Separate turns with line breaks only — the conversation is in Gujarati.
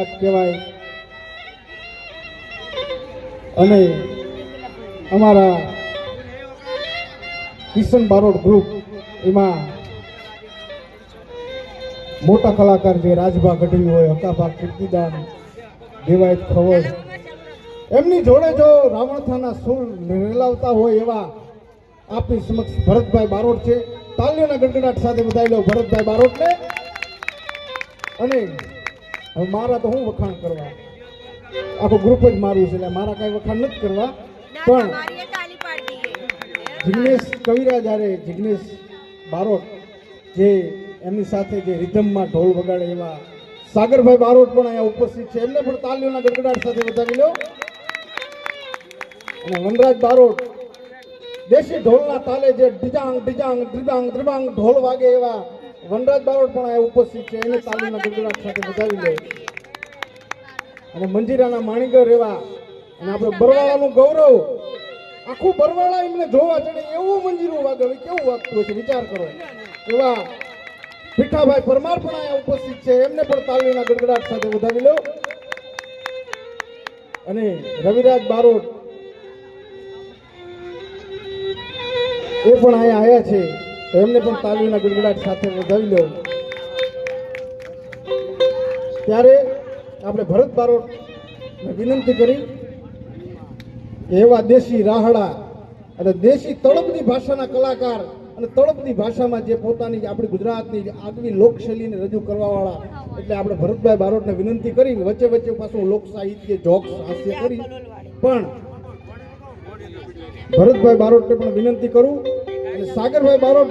કહેવાય. અને અમારા કિશન બારોટ ગ્રુપ એમાં મોટા કલાકાર જે રાજભા ગઢવી હોય, હકાભા કીર્તિદાન, દેવાયત ખવડ, એમની જોડે જો રાવણથાના સુર રેલાવતા હોય એવા આપની સમક્ષ ભરતભાઈ બારોટ છે. તાલ્યના ગડગડાટ સાથે બધાઈ લો ભરતભાઈ બારોટને અને હવે મારા તો હું વખાણ કરવા? આખું ગ્રુપ જ મારું છે એટલે મારા કાંઈ વખાણ નથી કરવા. પણ જિગ્નેશ કવિરાજ જયારે જિગ્નેશ બારોટ જે એમની સાથે જે રિધમમાં ઢોલ વગાડે એવા સાગરભાઈ બારોટ પણ અહીંયા ઉપસ્થિત છે. એમને પણ તાલીઓના ગડગડાટ સાથે વધાવી લો. અને વનરાજ બારોટ દેશી ઢોલના તાલે જે ડિજાંગ ડિજાંગ ડ્રિબાંગ ડ્રિબાંગ ઢોલ વાગે એવા વનરાજ બારોટ પણ અહીંયા ઉપસ્થિત છે. એને તાલીમના ગુજરાત સાથે બતાવી લે. અને મંજીરાના માણીગર એવા. અને આપણે બરવાળાનું ગૌરવ. આખું બરવાળા એમને જોવા ચડે. એવું મંજીરું વાગે. કેવું વાગતું હશે? વિચાર કરો. એવા ભીખાભાઈ પરમાર પણ અહીંયા ઉપસ્થિત છે. એમને પણ તાલીના ગડગડાટ સાથે વધાવી લો. અને રવિરાજ બારોટ એ પણ અહીંયા આવ્યા છે. એમને પણ તાલીના ગુડગુડાટ સાથે વધાવી લો. ત્યારે આપણે ભરત બારોટને વિનંતી કરી એવા દેશી રાહડા અને દેશી તળપની ભાષાના કલાકાર અને તળપની ભાષામાં જે પોતાની આપણી ગુજરાતની આગવી લોકશૈલીને રજૂ કરવાવાળા, એટલે આપણે ભરતભાઈ બારોટને વિનંતી કરી, વચ્ચે વચ્ચે પાછું લોક સાહિત્ય જોક્સ, હાસ્ય કરી. પણ ભરતભાઈ બારોટને પણ વિનંતી કરું અને સાગરભાઈ બારોટ